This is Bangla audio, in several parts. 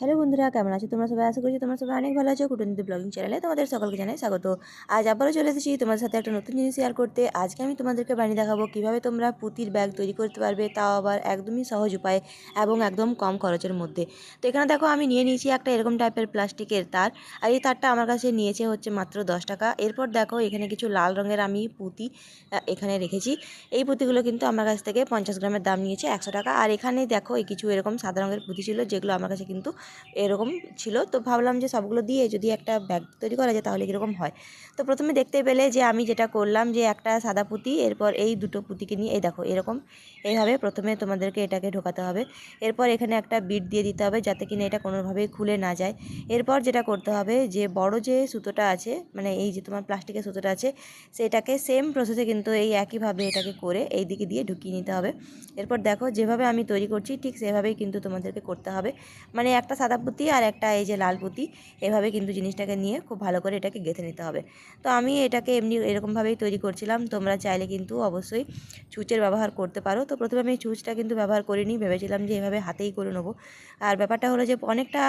হ্যালো বন্ধুরা, কেমন আছো? তোমরা সবাই আশা করছি তোমরা সবাই অনেক ভালো আছো। কুটুনিতে ব্লগিং চ্যানেলে তোমাদের সকলকে জানাই স্বাগত। আজ আবারও চলে এসেছি তোমাদের সাথে একটা নতুন জিনিস শেয়ার করতে। আজকে আমি তোমাদেরকে বানিয়ে দেখাবো কীভাবে তোমরা পুঁতির ব্যাগ তৈরি করতে পারবে, তাও আবার একদমই সহজ উপায়ে এবং একদম কম খরচের মধ্যে। তো এখানে দেখো, আমি নিয়ে নিয়েছি একটা এরকম টাইপের প্লাস্টিকের তার। আর এই তারটা আমার কাছে নিয়েছে হচ্ছে মাত্র দশ টাকা। এরপর দেখো, এখানে কিছু লাল রঙের আমি পুঁতি এখানে রেখেছি। এই পুঁতিগুলো কিন্তু আমার কাছ থেকে পঞ্চাশ গ্রামের দাম নিয়েছে একশো টাকা। আর এখানে দেখো, এই কিছু এরকম সাদা রঙের পুঁতি ছিল, যেগুলো আমার কাছে কিন্তু এরকম ছিল। তো ভাবলাম যে সবগুলো দিয়ে যদি একটা ব্যাগ তৈরি করা যায় তাহলে কীরকম হয়? তো প্রথমে দেখতে পেলে যে আমি যেটা করলাম যে একটা সাদা পুঁতি, এরপর এই দুটো পুঁতিকে নিয়ে, এই দেখো এরকম এইভাবে প্রথমে তোমাদেরকে এটাকে ঢোকাতে হবে। এরপর এখানে একটা বিট দিয়ে দিতে হবে যাতে কিনা এটা কোনোভাবেই খুলে না যায়। এরপর যেটা করতে হবে যে বড় যে সুতোটা আছে মানে এই যে তোমার প্লাস্টিকের সুতোটা আছে, সেটাকে সেম প্রসেসে কিন্তু এই একইভাবে এটাকে করে এই দিকে দিয়ে ঢুকিয়ে নিতে হবে। এরপর দেখো যেভাবে আমি তৈরি করছি ঠিক সেভাবেই কিন্তু তোমাদেরকে করতে হবে। মানে একটা সাদা পুঁতি আর একটা এই যে লাল পুঁতি, এভাবে কিন্তু জিনিসটাকে নিয়ে খুব ভালো করে এটাকে গেঁথে নিতে হবে। তো আমি এটাকে এমনি এরকমভাবেই তৈরি করছিলাম, তোমরা চাইলে কিন্তু অবশ্যই ছুঁচের ব্যবহার করতে পারো। তো প্রথমে আমি ছুঁচটা কিন্তু ব্যবহার করিনি, ভেবেছিলাম যে এভাবে হাতেই করে নেব। আর ব্যাপারটা হলো যে অনেকটা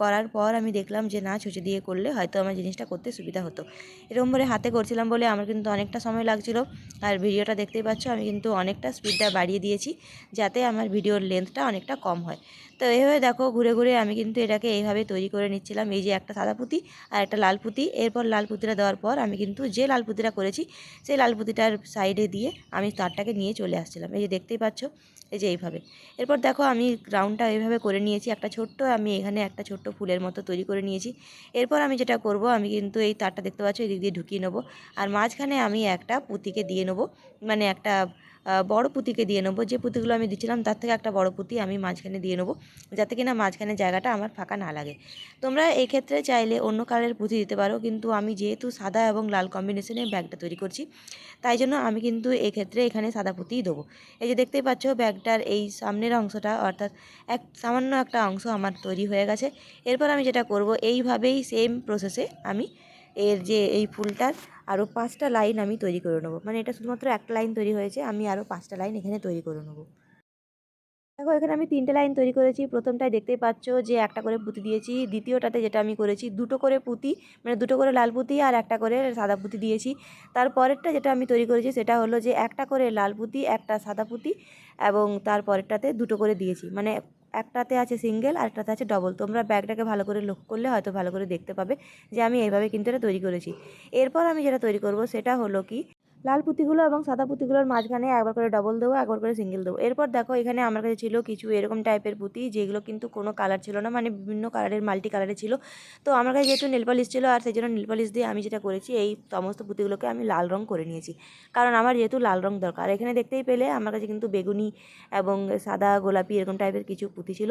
করার পর আমি দেখলাম যে না, ছুঁচে দিয়ে করলে হয়তো আমার জিনিসটা করতে সুবিধা হতো। এরকম করে হাতে করছিলাম বলে আমার কিন্তু অনেকটা সময় লাগছিল। আর ভিডিওটা দেখতেই পাচ্ছ, আমি কিন্তু অনেকটা স্পিডটা বাড়িয়ে দিয়েছি, যাতে আমার ভিডিওর লেন্থটা অনেকটা কম হয়। তো এইভাবে দেখো ঘুরে ঘুরে আমি কিন্তু এটাকে এইভাবে তৈরি করে নিচ্ছিলাম। এই যে একটা সাদা পুঁতি আর একটা লাল পুঁতি। এরপর লাল পুঁতিটা দেওয়ার পর আমি কিন্তু যে লাল পুঁতিটা করেছি, সেই লাল পুঁতিটার সাইডে দিয়ে আমি তারটাকে নিয়ে চলে আসছিলাম। এই যে দেখতেই পাচ্ছ, এই যে এইভাবে। এরপর দেখো আমি গ্রাউন্ডটা এইভাবে করে নিয়েছি। একটা ছোট্ট আমি এখানে একটা ছোট্ট ফুলের মতো তৈরি করে নিয়েছি। এরপর আমি যেটা করব, আমি কিন্তু এই তারটা দেখতে পাচ্ছ, এদিক দিয়ে ঢুকিয়ে নেব। আর মাঝখানে আমি একটা পুঁতিকে দিয়ে নেব। মানে একটা বড় পুঁতিকে দিয়ে নেব। যে পুঁতিগুলো আমি দিচ্ছিলাম তার থেকে একটা বড় পুঁতি আমি মাঝখানে দিয়ে নেব, যাতে কিনা মাঝখানে জায়গাটা আমার ফাঁকা না লাগে। তোমরা এই ক্ষেত্রে চাইলে অন্য কালারের পুঁতি দিতে পারো, কিন্তু আমি যেহেতু সাদা এবং লাল কম্বিনেশনে ব্যাগটা তৈরি করছি, তাই জন্য আমি কিন্তু এক্ষেত্রে এখানে সাদা পুঁতিই দেবো। এই যে দেখতেই পাচ্ছ, ব্যাগটার এই সামনের অংশটা, অর্থাৎ এক, সামান্য একটা অংশ আমার তৈরি হয়ে গেছে। এরপর আমি যেটা করব, এইভাবেই সেম প্রসেসে আমি এর যে এই ফুলটার আরও পাঁচটা লাইন আমি তৈরি করে নেব। মানে এটা শুধুমাত্র একটা লাইন তৈরি হয়েছে, আমি আরও পাঁচটা লাইন এখানে তৈরি করে নেব। দেখো, এখানে আমি তিনটে লাইন তৈরি করেছি। প্রথমটায় দেখতেই পাচ্ছ যে একটা করে পুঁতি দিয়েছি। দ্বিতীয়টাতে যেটা আমি করেছি, দুটো করে পুঁতি মানে দুটো করে লাল পুঁতি আর একটা করে সাদা পুঁতি দিয়েছি। তারপরেরটা যেটা আমি তৈরি করেছি সেটা হলো যে একটা করে লাল পুঁতি, একটা সাদা পুঁতি এবং তারপরেরটাতে দুটো করে দিয়েছি। মানে একটাতে আছে সিঙ্গেল আর একটাতে আছে ডবল তোমরা ব্যাগটাকে ভালো করে লক্ষ্য করলে হয়তো ভালো করে দেখতে পাবে যে আমি এইভাবে কিন্তু এটা তৈরি করেছি। এরপর আমি যেটা তৈরি করব সেটা হলো কি লাল পুঁতিগুলো এবং সাদা পুঁতিগুলোর মাঝখানে একবার করে ডবল দেবো, একবার করে সিঙ্গেল দেবো। এরপর দেখো এখানে আমার কাছে ছিল কিছু এরকম টাইপের পুঁতি, যেগুলো কিন্তু কোনো কালার ছিল না মানে বিভিন্ন কালারের মাল্টি কালারের ছিল। তো আমার কাছে যেহেতু নেল পালিশ ছিল, আর সেই জন্য নেল পালিশ দিয়ে আমি যেটা করেছি, এই সমস্ত পুঁতিগুলোকে আমি লাল রং করে নিয়েছি। কারণ আমার যেহেতু লাল রং দরকার, এখানে দেখতেই পেলে আমার কাছে কিন্তু বেগুনি এবং সাদা গোলাপি এরকম টাইপের কিছু পুঁতি ছিল।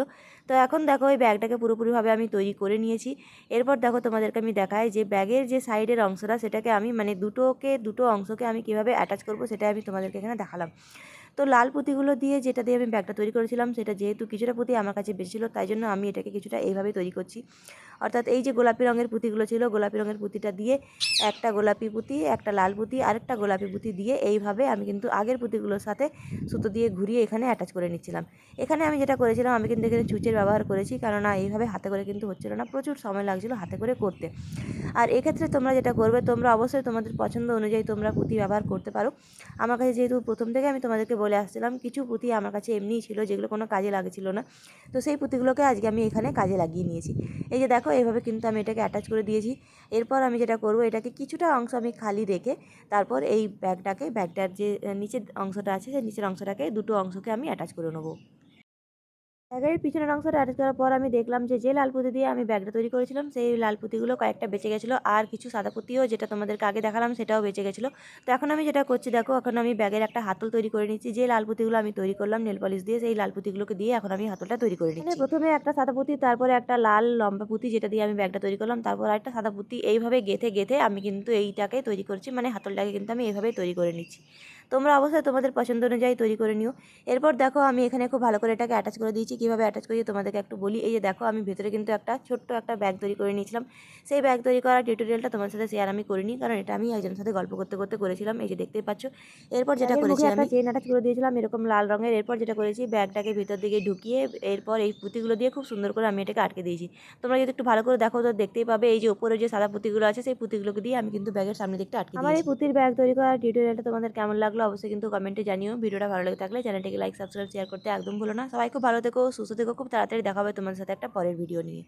তো এখন দেখো এই ব্যাগটাকে পুরোপুরিভাবে আমি তৈরি করে নিয়েছি। এরপর দেখো তোমাদেরকে আমি দেখাই যে ব্যাগের যে সাইডের অংশটা, সেটাকে আমি মানে দুটোকে, দুটো অংশকে আমি কীভাবে অ্যাটাচ করব সেটা আমি তোমাদেরকে এখানে দেখালাম। তো লাল পুঁতিগুলো দিয়ে যেটা দিয়ে আমি ব্যাগটা তৈরি করেছিলাম, সেটা যেহেতু কিছুটা পুঁতি আমার কাছে বেশি ছিল, তাই জন্য আমি এটাকে কিছুটা এইভাবে তৈরি করছি। অর্থাৎ এই যে গোলাপি রঙের পুঁতিগুলো ছিল, গোলাপি রঙের পুঁতিটা দিয়ে একটা গোলাপি পুঁতি, একটা লাল পুঁতি, আরেকটা গোলাপি পুঁতি দিয়ে এইভাবে আমি কিন্তু আগের পুঁতিগুলোর সাথে সুতো দিয়ে ঘুরিয়ে এখানে অ্যাটাচ করে নিচ্ছিলাম। এখানে আমি যেটা করেছিলাম, আমি কিন্তু এখানে চুচের ব্যবহার করেছি, কেননা এইভাবে হাতে করে কিন্তু হচ্ছিল না, প্রচুর সময় লাগছিল হাতে করে করতে। আর এক্ষেত্রে তোমরা যেটা করবে, তোমরা অবশ্যই তোমাদের পছন্দ অনুযায়ী তোমরা পুঁতি ব্যবহার করতে পারো। আমার কাছে যেহেতু প্রথম থেকে আমি তোমাদেরকে বলে আসছিলাম, কিছু পুঁতি আমার কাছে এমনিই ছিল, যেগুলো কোনো কাজে লাগছিল না। তো সেই পুঁতিগুলোকে আজকে আমি এখানে কাজে লাগিয়ে নিয়েছি। এই যে দেখো, এইভাবে কিন্তু আমি এটাকে অ্যাটাচ করে দিয়েছি। এরপর আমি যেটা করব, এটাকে কিছুটা অংশ আমি খালি রেখে তারপর এই ব্যাগটাকে, ব্যাগটার যে নিচের অংশটা আছে, সেই নিচের অংশটাকে দুটো অংশকে আমি অ্যাটাচ করে নেব। ব্যাগের পিছনের অংশটা অ্যাটাচ করার পর আমি দেখলাম যে যে লাল পুঁতি দিয়ে আমি ব্যাগটা তৈরি করেছিলাম সেই লাল পুঁতিগুলো কয়েকটা বেঁচে গেছিল। আর কিছু সাদা পুঁতিও যেটা তোমাদেরকে আগে দেখালাম সেটাও বেঁচে গেছিল। তো এখন আমি যেটা করছি দেখো এখন আমি ব্যাগের একটা হাতল তৈরি করে নিচ্ছি। যে লাল পুঁতিগুলো আমি তৈরি করলাম নেল পলিশ দিয়ে সেই লাল পুঁতিগুলোকে দিয়ে এখন আমি হাতলটা তৈরি করে নিচ্ছি। প্রথমে একটা সাদা পুঁতি তারপরে একটা লাল লম্বা পুঁতি যেটা দিয়ে আমি ব্যাগটা তৈরি করলাম তারপর একটা সাদা পুঁতি। এইভাবে গেথে গেথে আমি কিন্তু এইটাকে তৈরি করছি মানে হাতলটাকে কিন্তু আমি এইভাবে তৈরি করে নিচ্ছি। তোমরা অবশ্যই তোমাদের পছন্দ অনুযায়ী তৈরি করে নিও। এরপর দেখো আমি এখানে খুব ভালো করে এটাকে অ্যাটাচ করে দিয়েছি। কীভাবে অ্যাটাচ করি তোমাদেরকে একটু বলি। এই যে দেখো আমি ভেতরে কিন্তু একটা ছোট্ট একটা ব্যাগ তৈরি করে নিয়েছিলাম। সেই ব্যাগ তৈরি করার টিউটোরিয়ালটা তোমার সাথে শেয়ার আমি করিনি। কারণ এটা আমি একজনের সাথে গল্প করতে করতে করেছিলাম। এই যে দেখতেই পাচ্ছ। এরপর যেটা করেছি আমি চেন অ্যাটাচ করে দিয়েছিলাম এরকম লাল রঙের। এরপর যেটা করেছি ব্যাগটাকে ভিতর দিকে ঢুকিয়ে এরপর এই পুঁতিগুলো দিয়ে খুব সুন্দর করে আমি এটাকে আটকে দিয়েছি। তোমরা যদি একটু ভালো করে দেখো তো দেখতেই পাবে এই যে উপরে যে সাদা পুঁতিগুলো আছে সেই পুঁতিগুলোকে দিয়ে আমি কিন্তু ব্যাগের সামনে দিকটা আটকে আমার এই পুঁতির ব্যাগ তৈরি করার টিউটোরিয়ালটা তোমাদের কেমন লাগল? অবশ্যই কিন্তু কমেন্টে জানিও। ভিডিওটা ভালো লাগে থাকলে চ্যানেলটিকে লাইক সাবস্ক্রাইব শেয়ার করতে একদম ভুলো না। সবাই খুব ভালো থেকো, সুস্থ থেকো। খুব তাড়াতাড়ি দেখা হবে তোমার সাথে একটা পরের ভিডিও নিয়ে।